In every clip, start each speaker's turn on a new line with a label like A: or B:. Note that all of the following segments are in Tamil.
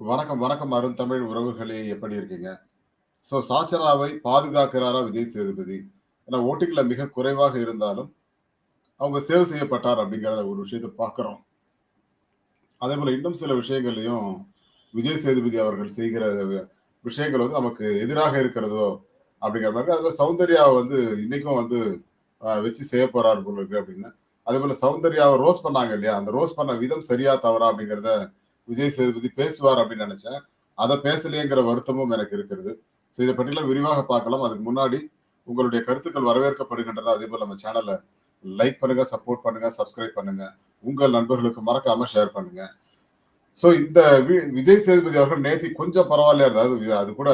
A: வணக்கம், வணக்கம் அருந்தமிழ் உறவுகளே! எப்படி இருக்கீங்க? ஸோ சாச்சராவை பாதுகாக்கிறாரா விஜய் சேதுபதி? ஏன்னா ஓட்டுகளை மிக குறைவாக இருந்தாலும், அவங்க சேவ் செய்யப்பட்டார் அப்படிங்கிறத ஒரு விஷயத்தை பார்க்குறோம் அதே போல் இன்னும் சில விஷயங்கள்லையும் விஜய் சேதுபதி அவர்கள் செய்கிற விஷயங்கள் வந்து நமக்கு எதிராக இருக்கிறதோ! அப்படிங்கிற மாதிரி அதுமாரி சௌந்தர்யாவை வந்து இன்னைக்கும் வந்து வச்சு செய்ய போறார் போல இருக்கு அப்படின்னு. அதேபோல சௌந்தர்யாவை ரோஸ் பண்ணாங்க இல்லையா? அந்த ரோஸ் பண்ண விதம் சரியா? தவறா? அப்படிங்கிறத விஜய் சேதுபதி பேசுவார் அப்படின்னு நினைச்சேன் அதை பேசலையேங்கிற வருத்தமும் எனக்கு இருக்கிறது. ஸோ இதை பற்றிலாம் விரிவாக பார்க்கலாம். அதுக்கு முன்னாடி உங்களுடைய கருத்துக்கள் வரவேற்கப்படுகின்றன. அதேபோல நம்ம சேனலை லைக் பண்ணுங்க, சப்போர்ட் பண்ணுங்க, சப்ஸ்கிரைப் பண்ணுங்க. உங்கள் நண்பர்களுக்கு மறக்காம ஷேர் பண்ணுங்க. ஸோ இந்த வி விஜய் சேதுபதி அவர்கள் நேத்தி கொஞ்சம் பரவாயில்லையா அதாவது அது கூட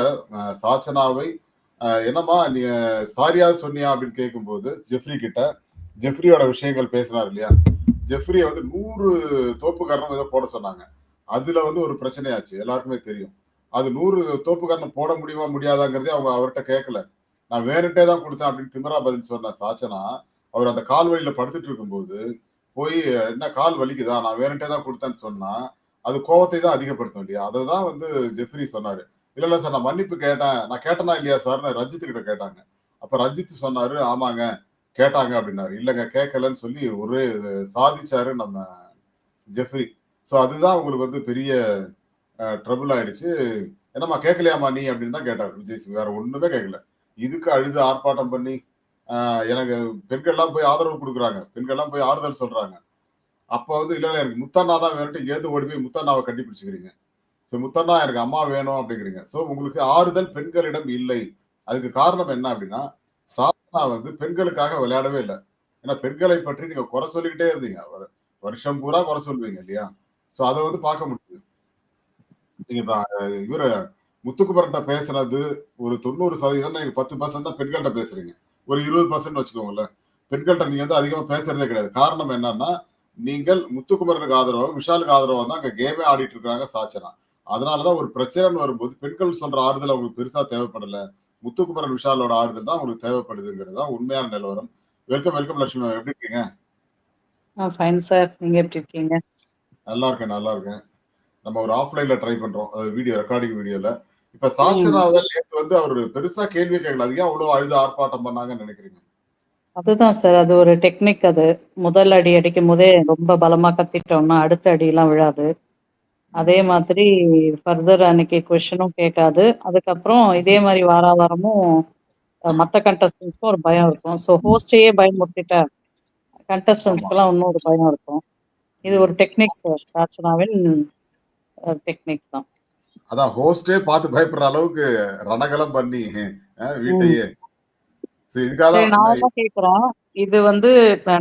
A: சாச்சனாவை "என்னம்மா நீ சாரியாவது சொன்னியா?" அப்படின்னு கேட்கும்போது ஜெஃப்ரி கிட்ட, ஜெஃப்ரியோட விஷயங்கள் பேசினார் இல்லையா? ஜெஃப்ரியை வந்து நூறு தோப்புக்காரனும் ஏதோ போட சொன்னாங்க. அதுல வந்து ஒரு பிரச்சனையாச்சு. எல்லாருக்குமே தெரியும். அது நூறு தோப்புக்காரன் போட முடியுமா? முடியாதாங்கிறதே அவங்க அவர்கிட்ட கேட்கல. "நான் வேணுன்ட்டே தான் கொடுத்தேன் அப்படின்னு திமிரா பதில் சொன்ன சாச்சனா, அவர் அந்த கால் வழியில படுத்துட்டு இருக்கும்போது, போய் "என்ன கால் வலிக்குதா? நான் வேணுன்ட்டே தான் கொடுத்தேன்னு சொன்னா, அது கோவத்தை தான் அதிகப்படுத்தும் இல்லையா? அததான் வந்து ஜெஃப்ரி சொன்னாரு. "இல்ல, இல்ல சார் நான் மன்னிப்பு கேட்டேன். நான் கேட்டனா இல்லையா சார்னு ரஞ்சித் கிட்ட கேட்டாங்க. அப்ப ரஞ்சித் சொன்னாரு, "ஆமாங்க கேட்டாங்க" அப்படின்னாரு. இல்லைங்க கேட்கலன்னு" சொல்லி ஒரே சாதிச்சாரு நம்ம ஜெஃப்ரி. ஸோ அதுதான் உங்களுக்கு வந்து பெரிய ட்ரபிள் ஆயிடுச்சு. "என்னம்மா கேட்கலையாம்மா நீ?" அப்படின்னு தான் கேட்டார் விஜய் சிங் வேற ஒண்ணுமே கேட்கல. இதுக்கு அழுது ஆர்ப்பாட்டம் பண்ணி, எனக்கு பெண்கள்லாம் போய் ஆதரவு கொடுக்குறாங்க பெண்கள்லாம் போய் ஆறுதல் சொல்றாங்க. அப்போ வந்து இல்லை எனக்கு முத்தண்ணா தான் வேணுட்டு இங்கேருந்து ஓடி போய் முத்தண்ணாவை கட்டிப்பிடிச்சிக்கிறீங்க ஸோ "முத்தண்ணா எனக்கு அம்மா வேணும்" அப்படிங்கிறீங்க. ஸோ உங்களுக்கு ஆறுதல் பெண்களிடம் இல்லை. அதுக்கு காரணம் என்ன அப்படின்னா, சாதனா வந்து பெண்களுக்காக விளையாடவே இல்லை ஏன்னா பெண்களை பற்றி நீங்க குறை சொல்லிக்கிட்டே இருந்தீங்க. வருஷம் பூரா குறை சொல்லுவீங்க இல்லையா? ஸோ அதை வந்து பார்க்க முடியுது. நீங்க இப்போ இவரு முத்துக்குமரன்ட்ட பேசுனது ஒரு 90% நீங்க 10% தான் பெண்கள்கிட்ட பேசுறீங்க. ஒரு 20% வச்சுக்கோங்களேன். பெண்கள்கிட்ட நீங்க வந்து அதிகமா பேசுறதே கிடையாது. காரணம் என்னன்னா, நீங்கள் முத்துக்குமரனுக்கு ஆதரவாக விஷாலுக்கு ஆதரவாக தான் அங்க கேமே ஆடிட்டு இருக்காங்க சாச்சனா. அதனால தான் ஒரு பிரச்சனைன்னு வரும்போது பெண்கள் சொல்ற ஆறுதல் அவங்களுக்கு பெருசா தேவைப்படல. முத்துக்குமரன், விஷாலோட ஆறுதல் தான் உங்களுக்கு தேவைப்படுதுங்கிறது தான் உண்மையான நிலவரம். வெல்கம், வெல்கம் லட்சுமி எப்படி இருக்கீங்க?
B: ஆ ஃபைன் சார். நீங்க எப்படி இருக்கீங்க?
A: நல்லா இருக்கேன், நல்லா இருக்கேன். நம்ம ஒரு ஆஃப்லைன்ல ட்ரை பண்றோம். வீடியோ ரெக்கார்டிங் வீடியோல. இப்ப
B: ம்.
A: சாச்சனாவ நேத்து வந்து அவரு பெருசா கேள்வியே கேட்கல. அது ஏன் அவ்வளோ அழுது ஆர்ப்பாட்டம் பண்ணாங்கன்னு நெனைக்கிறீங்க?
B: அதுதான் சார். அது ஒரு டெக்னிக் அது. முதல் அடி அடிக்கும்போதே ரொம்ப பலமா கத்திட்டோம்னா, அடுத்த அடிலாம் விழாது. அதே. மாதிரி ஃபர்தர் அன்னைக்கு கொஸ்டினும் கேட்காது. அதுக்கப்புறம் இதே மாரி வாரா வாரமும் அ மத்த கண்டஸ்டன்ட்ஸ்க்கும் ஒரு பயம் இருக்கும். ஸோ ஹோஸ்ட்டையே பயமுறுத்திட்டா,
A: ஆமா.
B: கண்டஸ்டன்ட்ஸ்க்குலாம் இன்னும் ஒரு பயம் இருக்கும். இது ஒரு. Technique sir. சாச்சனாவின் டெக்னிக் தான்.
A: அதான் ஹோஸ்ட்டே பார்த்து பயப்படுற அளவுக்கு ரணகலம் பண்ணி. வீட்டையே.
B: நான். இது வந்து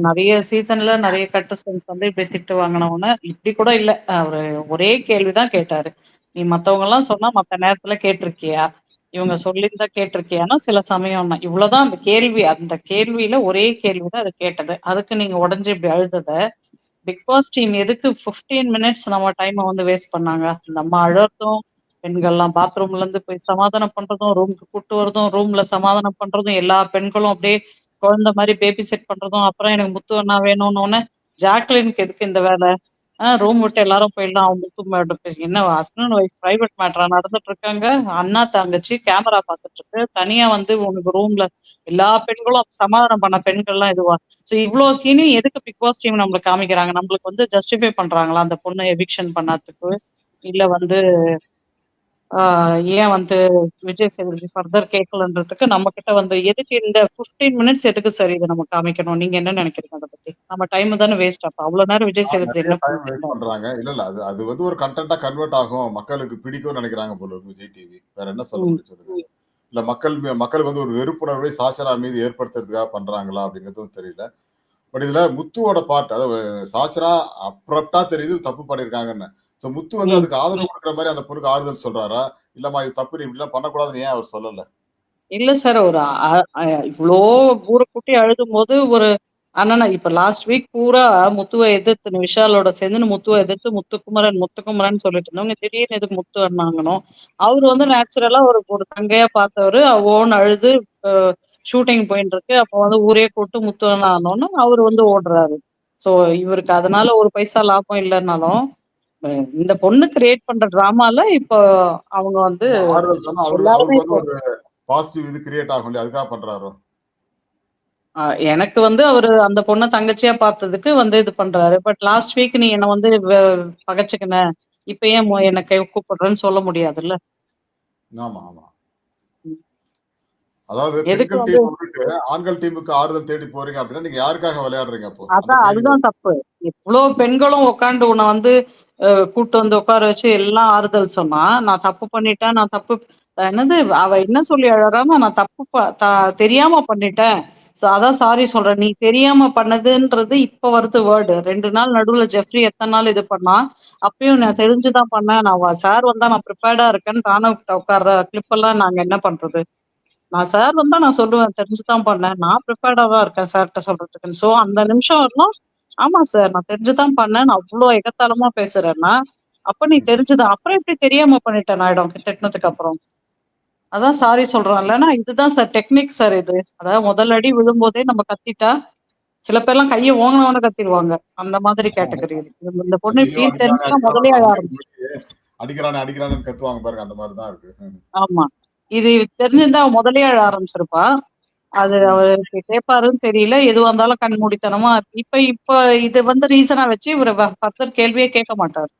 B: நெறைய சீசன்ல நெறைய கண்டஸ்டன்ட்ஸ் வந்து இப்படி திட்டு வாங்குனவுனே, இப்படி கூட இல்ல. அவரு ஒரே கேள்வி தான் கேட்டாரு. "நீ மத்தவங்கலாம் சொன்னா மத்த நேரத்துல கேட்டுருக்கியா? இவங்க சொல்லியிருந்தா கேட்டுருக்கியான்னா?" சில சமயம்னா. இவ்வளோதான் அந்த கேள்வி. அந்த கேள்வியில ஒரே கேள்வி தான் அது கேட்டது. அதுக்கு நீங்க உடைஞ்சு இப்படி அழுதத, பிக் பாஸ் டீம் எதுக்கு 15 மினிட்ஸ் நம்ம டைம வந்து வேஸ்ட் பண்ணாங்க? நம்ம அழறதும், பெண்கள்லாம் பாத்ரூம்ல இருந்து போய் சமாதானம் பண்றதும், ரூமுக்கு கூட்டு வரதும், ரூம்ல சமாதானம் பண்றதும், எல்லா பெண்களும் அப்படியே குழந்தை மாதிரி பேபி செட் பண்றதும், அப்புறம் எனக்கு முத்து அண்ணா வேணும்னோனே, ஜாக்லினுக்கு எதுக்கு இந்த வேலை ஆ ரூம் விட்டு எல்லாரும் போயிடலாம். அவங்களுக்கும் என்ன ஹஸ்பண்ட் அண்ட் ஒய்ஃப் பிரைவேட் மேட்டரா நடந்துட்டு இருக்காங்க? அண்ணா, தங்கச்சி கேமரா பார்த்துட்டு இருக்கு. தனியா வந்து உனக்கு ரூம்ல எல்லா பெண்களும் சமாதானம் பண்ண பெண்கள்லாம் இதுவா? ஸோ இவ்ளோ சீனையும் எதுக்கு பிக் பாஸ் டீம் நம்மளுக்கு காமிக்கிறாங்க? நம்மளுக்கு வந்து ஜஸ்டிஃபை பண்றாங்களா? அந்த பொண்ண எவிக்ஷன் பண்ணதுக்கு இல்ல வந்து ஆ ஏன் வந்து விஜய் சேதுபதி ஃபர்தர் கேட்கலன்றதுக்கு நம்மகிட்ட வந்து எதுக்கு இந்த 15 மினிட்ஸ் எதுக்கு சார் இத நம்ம காமிக்கணும்? நீங்க என்ன நினைக்கிறீங்க நம்ம டைம் தானே வேஸ்ட் அப்ப. அவ்வளோ நேரம் விஜய் சேதுபதி?
A: பண்றாங்க. இல்ல, இல்ல. அது அது வந்து ஒரு கன்டென்ட்டா கன்வெர்ட் ஆகும். மக்களுக்கு பிடிக்கும்னு நெனைக்கிறாங்க போல இருக்கு விஜய் டிவி. வேற என்ன சொல்ல. முடியும்? இல்ல மக்கள் மீ மக்களுக்கு வந்து ஒரு வெறுப்புணர்வை சாச்சனா மீது ஏற்படுத்துறதுக்காக பண்றாங்களா? அப்படிங்கிறதும் தெரியல. பட் இதுல முத்துவோட பார்ட் அதாவது சாச்சனா அப்ரப்ட்டா தெரியுது தப்பு பண்ணியிருக்காங்கன்னு. ஸோ முத்து வந்து. அதுக்கு ஆதரவு குடுக்குற மாரி அந்த பொண்ணுக்கு ஆறுதல் சொல்றாரா? இல்லம்மா இது தப்பு நீ இப்படிலாம் பண்ணக்கூடாதுன்னு ஏன் அவர் சொல்லல?
B: இல்ல சார். ஒரு இவ்ளோ ஊர கூட்டி அழுதும்போது ஒரு அண்ணன இப்ப லாஸ்ட் வீக் பூரா முத்துவ எதிர்த்து விஷாலோட சேர்ந்துன்னு முத்துவ எதிர்த்து முத்துக்குமரன், முத்துக்குமரன் சொல்லிட்டு இருந்தவங்க, திடீர்னு எதுக்கு முத்து அண்ணாங்கணும்? அவரு வந்து நேச்சுரலா ஒரு ஒரு தங்கையா பார்த்தவரு, ஓன்னு அழுது ஷூட்டிங் போயின்ட்டு அப்போ வந்து ஊரே கூட்டு முத்து அண்ணா ஆனோனே, அவரு வந்து ஓடுறாரு. ஸோ இவருக்கு அதனால ஒரு பைசா லாபம் இல்லன்னாலும், இந்த பொண்ணு கிரியேட் பண்ற ட்ராமால இப்போ அவங்க வந்து
A: பாசிட்டிவ் இது கிரியேட் ஆகும் இல்லையா அதுக்காக பண்றாரோ
B: அ எனக்கு வந்து அவரு அந்த பொண்ண தங்கச்சியா பார்த்ததுக்கு வந்து இது பண்றாரு. பட் லாஸ்ட் வீக் நீ என்ன வந்து வ பகச்சுக்கின. இப்ப ஏன் மொ என்ன கை கூப்பிடுறன்னு சொல்ல முடியாதுல்ல.
A: ஆமா, ஆமா.
B: ம்.
A: அதாவது
B: எதுக்கு
A: பெண்கள்
B: வந்து
A: டீம் விட்டுட்டு ஆண்கள் டீமுக்கு ஆறுதல் தேடி போறீங்க அப்படின்னா, நீங்க யாருக்காக விளையாடுறீங்க அப்போ? அந்த
B: அதான்
A: கேள்வி
B: அதுதான் தப்பு. இவ்ளோ பெண்களும் உட்காந்து உன்ன வந்து அ கூட்டு வந்து உட்கார வச்சு எல்லாம் ஆறுதல் சொன்னா, நான் தப்பு பண்ணிட்டேன், நான் தப்பு என்னது அவ என்ன சொல்லி அழறான்னா, நான் தப்பு ப த தெரியாம பண்ணிட்டேன். சோ அதான் சாரி சொல்றேன். நீ தெரியாம பண்ணதுன்றது இப்ப வருது வேர்டு. ரெண்டு நாள் நடுவுல ஜெஃப்ரி எத்தனை நாள் இது பண்ணா அப்பயும் நான் தெரிஞ்சுதான் பண்ணேன். நான் சார் வந்தா நான் ப்ரிப்பேர்டா இருக்கேன்னு தானே உட்கார்ற கிளிப் எல்லாம் நாங்க என்ன பண்றது? நான் சார் வந்தா நான் சொல்லுவேன். தெரிஞ்சுதான் பண்ணேன். நான் ப்ரிப்பேர்டா தான் இருக்கேன் சார்கிட்ட சொல்றதுக்குன்னு. சோ அந்த நிமிஷம் வரலாம் ஆமா சார் நான் தெரிஞ்சு தான் நான் அவ்வளவு எகத்தாளமா பேசுறேன்னா, அப்ப நீ
A: தெரிஞ்சுதான்
B: தெரிஞ்சு தான் அப்புறம் எப்படி தெரியாம பண்ணிட்டேன் ஆயிடும் திட்டுனதுக்கு அப்புறம். அதான் சாரி சொல்றோம் இல்லன்னா, இதுதான் சார் டெக்னிக் சார் இது. அதாவது முதல் அடி விழும்போதே நம்ம கத்திட்டா, சில பேர்லாம் கைய ஓங்குனோனே கத்திருவாங்க. அந்த மாதிரி கேட்டகரி. இந்த பொண்ணு! இப்படின்னு
A: அடிக்கிறானே,
B: தெரிஞ்சுட்டா
A: அடிக்கிறானே அடிக்கிறானே, கத்துவாங்க பாருங்க. அந்த மாரி தான் இருக்கு.
B: ஆமா. இது தெரிஞ்சிருந்தா முதல்லயே அழ ஆரம்பிச்சிருப்பா. அது. அவருக்கு கேட்பாருன்னு தெரியல. எதுவா இருந்தாலும் கண்மூடித்தனமா இப்ப இப்ப இது வந்து ரீசனா வச்சு இவரு ஃபர்தர் கேள்வியே கேட்க மாட்டாரு.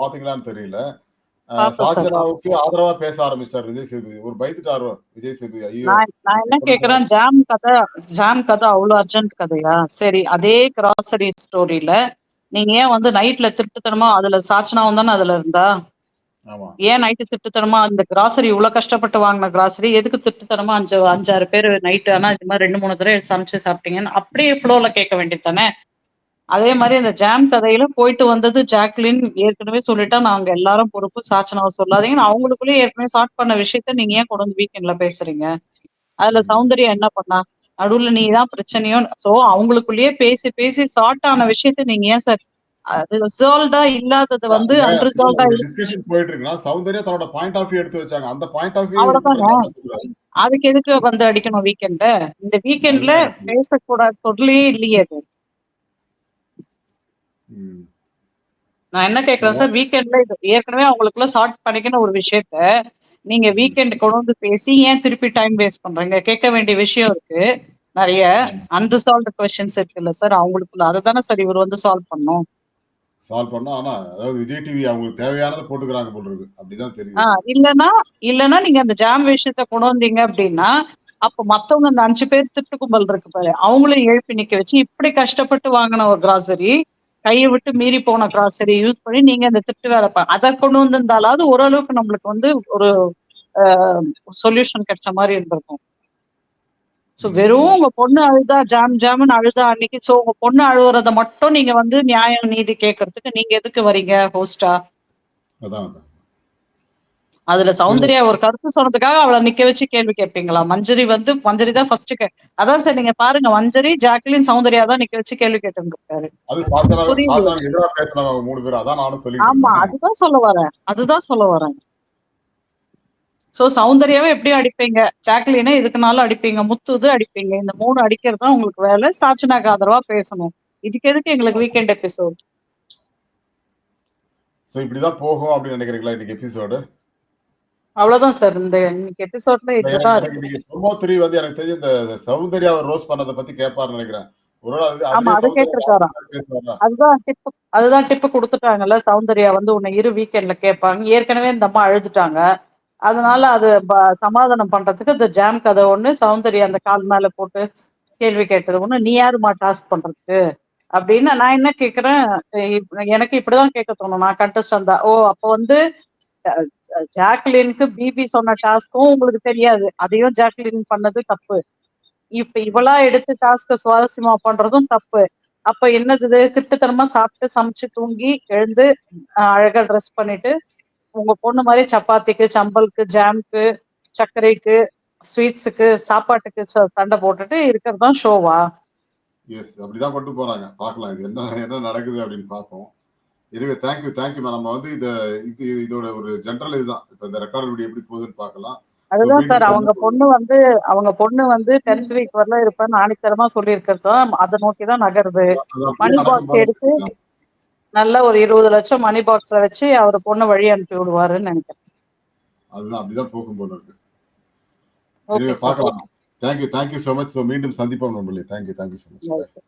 A: பார்த்தீங்களான்னு தெரியல.
B: சார்.
A: ஆதரவா பேச ஆரம்பிச்சுட்டாரு விஜய் சேதுபதி. ஒரு பயந்துட்டாரோ விஜய் சேதுபதி. ஐயோ!
B: நான் என்ன கேட்கிறேன், ஜாம் கதை ஜாம் கதை அவ்ளோ அர்ஜென்ட் கதையா? சரி அதே கிராசரி ஸ்டோரில நீங்க ஏன் வந்து நைட்ல திருட்டுத்தனமா அதுல சாச்சனாவும் தானே அதுல இருந்தா? ஏன் நைட்டு திருட்டுத்தனமா அந்த கிராசரி இவ்ளோ கஷ்டப்பட்டு வாங்குன கிராசரி எதுக்கு 5 5, 6 பேரு நைட் ஆனா இது மாரி 2, 3 தடவ சமைச்சு சாப்பிட்டீங்கன்னு அப்படியே ஃப்ளோல கேட்க வேண்டியது தானே? அதே மாரி அந்த ஜாம் கதையில போயிட்டு வந்தது ஜாக்லின் ஏற்கனவே சொல்லிட்டா, நாங்க எல்லாரும் பொறுப்பு சாச்சனாவ சொல்லாதீங்கன்னு அவங்களுக்குள்ளயே ஏற்கனவே சார்ட் பண்ண விஷயத்த நீங்க ஏன் கொண்டு வந்து வீக்கெண்ட்ல பேசுறீங்க? அதுல. சௌந்தர்யா என்ன பண்ணா? நடுவுல நீ தான் பிரச்சனையோ சோ அவங்களுக்குள்ளேயே பேசி பேசி சார்ட் ஆன விஷயத்த நீங்க ஏன் சார் அது ரிசால்வ்டா இல்லாதத
A: இல்ல
B: வந்து அன்ரிசால்வ்டா
A: டிஸ்கஷன் போயிட்டு இருக்குன்னா, சௌந்தர்யா தன்னோட பாயிண்ட் ஆஃப் வியூ எடுத்து வச்சாங்க. அந்த பாயிண்ட் ஆஃப் வியூ சொல்றாரு.
B: அதுக்கு எதுக்கு வந்து அடிக்கணும் வீக்கெண்ட்ல? இந்த வீக்கெண்ட்ல பேசக்கூடாது சொல்லியே இல்லையே அது. நான் என்ன கேட்கிறேன்
A: அதான்
B: சார், வீக்கெண்ட்ல ஏற்கனவே அவங்களுக்குள்ள சார்ட் பண்ணிக்கின ஒரு விஷயத்த, நீங்க. வீக்கெண்ட் கொண்டு வந்து பேசி ஏன் திருப்பி டைம் வேஸ்ட் பண்றீங்க? கேட்க வேண்டிய விஷயம் இருக்கு. நெறைய. அன்ரிசால்வ்டு கொஸ்டின்ஸ் இருக்குல்ல சார் அவங்களுக்குள்ள. அத தானே சார் இவரு வந்து சால்வ் பண்ணணும்.
A: சால்வ் பண்ணோம். ஆனா, அதாவது விஜய் டிவி அவங்களுக்கு தேவையானத போட்டுக்கிறாங்க போல இருக்கு. அப்படிதான் எனக்கு.
B: இல்லன்னா இல்லன்னா நீங்க அந்த ஜாம் விஷயத்த கொண்டு வந்தீங்க அப்டின்னா, அப்ப மத்தவங்க அந்த 5 பேர் திருட்டு கும்பல் இருக்கு பாரு, அவங்களையும் எழுப்பி நிக்க வச்சு, இப்படி கஷ்டப்பட்டு வாங்குன ஒரு கிராசரி, கைய விட்டு மீறி போன கிராசரி யூஸ் பண்ணி நீங்க அந்த திருட்டு வேலை அதை கொண்டு வந்திருந்தாலாவது ஓரளவுக்கு நம்மளுக்கு வந்து ஒரு சொல்யூஷன் கிடைச்ச மாதிரி இருந்திருக்கும். ஸோ வெறும் உங்க பொண்ணு அழுதா, ஜாம் ஜாம்னு அழுதா அன்னைக்கு, ஸோ உங்க பொண்ணு அழுகுறத மட்டும் நீங்க வந்து நியாயம், நீதி கேட்கறதுக்கு நீங்க எதுக்கு வரீங்க ஹோஸ்டா
A: அதான்.
B: அதுல
A: இது
B: சௌந்தர்யா ஒரு கருத்து சொன்னதுக்காக அவள நிக்க வச்சு கேள்வி கேட்பீங்களா? மஞ்சரி வந்து மஞ்சரி தான் ஃபர்ஸ்ட் அதான் சார் நீங்க பாருங்க மஞ்சரி, ஜாக்லின், சௌந்தர்யா தான் நிக்க வச்சு கேள்வி கேட்டுருந்துருக்காரு.
A: அது சாச்சனா
B: புரியலையே.
A: சாச்சனாக்கு எதிரா பேசினவங்க அவங்க 3 பேரும். அதான் நானும் சொல்லிட்டு
B: ஆமா. அதுதான் சொல்ல வரேன். அதுதான் சொல்ல வரேன். ஸோ சௌந்தர்யாவ எப்படியும் அடிப்பீங்க. ஜாக்லின எதுக்குனாலும் அடிப்பீங்க. முத்துது அடிப்பீங்க. இந்த 3 அடிக்கிறது தான் உங்களுக்கு வேல. சாச்சனாக்கு ஆதரவா பேசணும். இதுக்கு எதுக்கு எங்களுக்கு வீக்கெண்ட் எபிசோட்?
A: சோ இப்படிதான் போகும் அப்படின்னு நினைக்கிறீங்களா இன்னைக்கு எபிசோடு?
B: அவ்வளோதான் சார். இந்த இன்னைக்கு எபிசோட்ல இதுதான் இருக்கு.
A: இன்னைக்கு ப்ரொமோ 3 வந்து எனக்கு தெரிஞ்சு இந்த சௌந்தர்யாவ ரோஸ்ட் பண்ணத பத்தி கேட்பார்ன்னு நினைக்கிறேன்.
B: அதுதான் டிப்பு அதுதான் டிப்பு குடுத்துட்டாங்கல்ல. சௌந்தர்யா வந்து உன்ன இரு வீக்கெண்ட்ல கேட்பாங்க. ஏற்கனவே இந்த அம்மா அழுதுட்டாங்க. அதனால. அது சமாதானம் பண்றதுக்கு இந்த ஜாம் கத ஒண்ணு, சௌந்தர்யா அந்த கால் மேல போட்டு கேள்வி கேட்டது ஒண்ணு. நீ யாரும்மா டாஸ்க் பண்றதுக்கு? அப்படின்னு நான் என்ன கேட்கிறேன், இப் எனக்கு இப்படிதான் கேட்க தோணும். நான் கண்டஸ்டன்ட் தான். ஓ! அப்ப வந்து ஜாக்லினுக்கு பிபி சொன்ன டாஸ்க்கும் உங்களுக்கு தெரியாது. அதையும் ஜாக்லின் பண்ணது தப்பு. இப்ப இவளா எடுத்து டாஸ்க சுவாரஸ்யமா பண்றதும் தப்பு. அப்ப என்னது திட்டுத்தனமா சாப்பிட்டு, சமைச்சு, தூங்கி, எழுந்து, அழகா ட்ரெஸ் பண்ணிட்டு, உங்க பொண்ணு மாதிரி சப்பாத்திக்கு, சம்பலுக்கு, ஜாம்க்கு, சர்க்கரைக்கு, ஸ்வீட்ஸுக்கு, சாப்பாட்டுக்கு ச போட்டுட்டு இருக்கிறது தான் ஷோவா?
A: எஸ். அப்படிதான் கொண்டு போறாங்க. பாக்கலாம் இது என்ன என்ன நடக்குது அப்படின்னு பார்ப்போம். Anyway thank you, thank you. நம்ம வந்து இத இது இதோட ஒரு ஜெனரல் இதுதான். இப்ப இந்த ரெக்கார்ட் வீடியோ எப்படி போகுதுன்னு பார்க்கலாம்.
B: அதுதான் சார் அவங்க. பொண்ணு வந்து அவங்க பொண்ணு வந்து 10th வீக் வரல இருப்பேன்னு ஆணித்தரமா சொல்லியிருக்கிறது தான் அத நோக்கி தான் நகருது. மணி பாக்ஸ் எடுத்து. நல்ல ஒரு 20,00,000 மணி பாக்ஸ்ல வச்சு அவரு பொண்ண வழி அனுப்பி விடுவாருன்னு நெனைக்கிறேன்.
A: அதுதான் அப்படிதான் போகும் போல இருக்கு. பார்க்கலாம். Thank you thank you so much. So மீண்டும் சந்திப்போம் நண்பர்களே. Thank you thank you so much.
B: Sir.